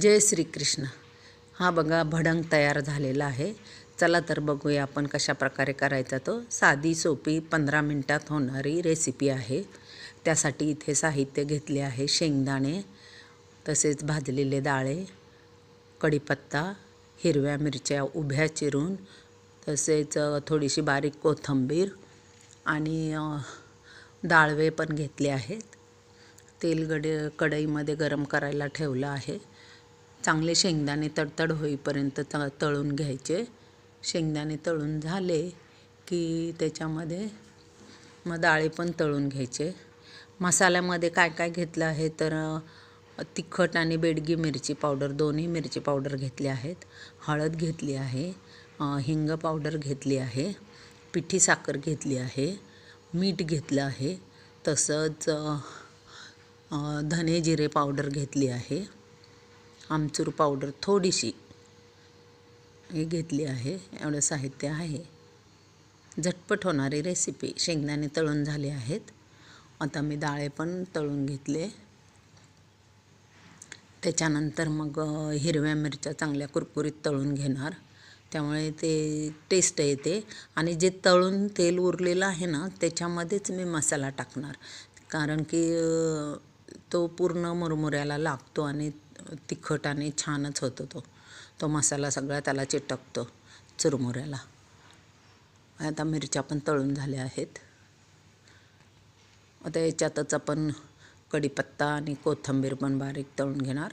जय श्रीकृष्ण. हा बघा भडंग तयार झालेला आहे. चला तर बघूया आपण कशा प्रकारे करायचा तो. साधी सोपी पंधरा मिनटात होणारी रेसिपी आहे. त्यासाठी इथे साहित्य घेतले आहे शेंगदाणे तसेच भाजलेले डाळे कढीपत्ता हिरव्या मिरच्या उभ्या चिरून तसेच थोडीशी बारीक कोथिंबीर आणि डाळवे पण घेतले आहेत. तेल गडे कढईमध्ये गरम करायला ठेवलं आहे. चांगले शेंगदाणे तडतड होईपर्यंत त तळून घ्यायचे. शेंगदाणे तळून झाले की त्याच्यामध्ये मग डाळे पण तळून घ्यायचे. मसाल्यामध्ये काय काय घेतलं आहे तर तिखट आणि बेडगी मिरची पावडर दोन्ही मिरची पावडर घेतली आहेत. हळद घेतली आहे हिंग पावडर घेतली आहे पिठी साखर घेतली आहे मीठ घेतलं आहे तसंच धने जिरे पावडर घेतली आहे. आमचूर पावडर थोडीशी हे घेतली आहे. एवढं साहित्य आहे. झटपट होणारी रेसिपी शेंगदाणे तळून झाले आहेत. आता मी डाळे पण तळून घेतले. त्याच्यानंतर मग हिरव्या मिरच्या चांगल्या कुरकुरीत तळून घेणार. त्यामुळे ते टेस्ट येते. आणि जे तळून तेल उरलेलं आहे ना त्याच्यामध्येच मी मसाला टाकणार. कारण की तो पूर्ण मुरमुऱ्याला लागतो आणि तिखट आणि छानच होतो तो. तो मसाला सगळा त्याला चिटकतो चुरमुऱ्याला. आता मिरच्या पण तळून झाल्या आहेत. आता याच्यातच आपण कढीपत्ता आणि कोथिंबीर पण बारीक तळून घेणार.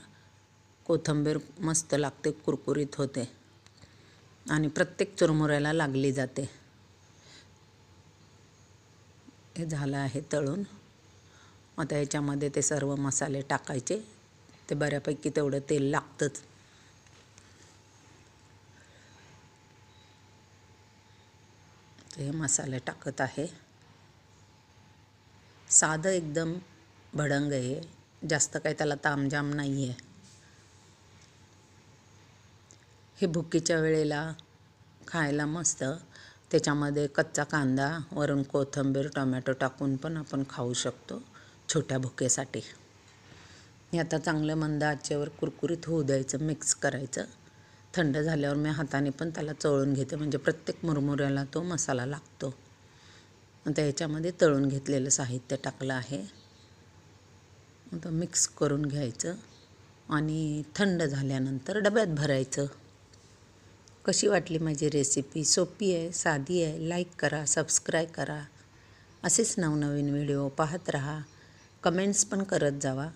कोथिंबीर मस्त लागते कुरकुरीत होते. आणि प्रत्येक चुरमुऱ्याला लागली जाते. हे झालं आहे तळून. आता याच्यामध्ये ते सर्व मसाले टाकायचे. ते बऱ्यापैकी तेवढं तेल लागतंच. ते हे मसाले टाकत आहे. साधं एकदम भडंग आहे. जास्त काही त्याला तामजाम नाही आहे हे भुकीच्या वेळेला खायला मस्त. त्याच्यामध्ये कच्चा कांदा वरून कोथिंबीर टोमॅटो टाकून पण आपण खाऊ शकतो. छोट्या भुकेसाठी. हे आता चांगलं मंद आचेवर कुरकुरीत होऊ द्यायचं मिक्स करायचं. थंड झाल्यावर मी हाताने पण त्याला चळून घेते. म्हणजे प्रत्येक मुरमुऱ्याला तो मसाला लागतो. आता याच्यामध्ये तळून घेतलेलं साहित्य टाकलं आहे. आता मिक्स करून घ्यायचं. आणि थंड झाल्यानंतर डब्यात भरायचं. कशी वाटली माझी रेसिपी सोपी आहे साधी आहे. लाईक करा सबस्क्राईब करा. असेच नवनवीन व्हिडिओ पाहत राहा. कमेंट्स पण करत जावा.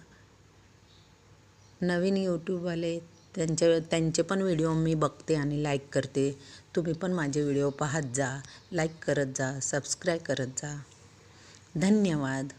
नवीन यूट्यूबवाले त्यांच्या त्यांचे पण व्हिडिओ मी बघते आणि लाईक करते. तुम्ही पण माझे व्हिडिओ पाहत जा लाईक करत जा सबस्क्राईब करत जा. धन्यवाद.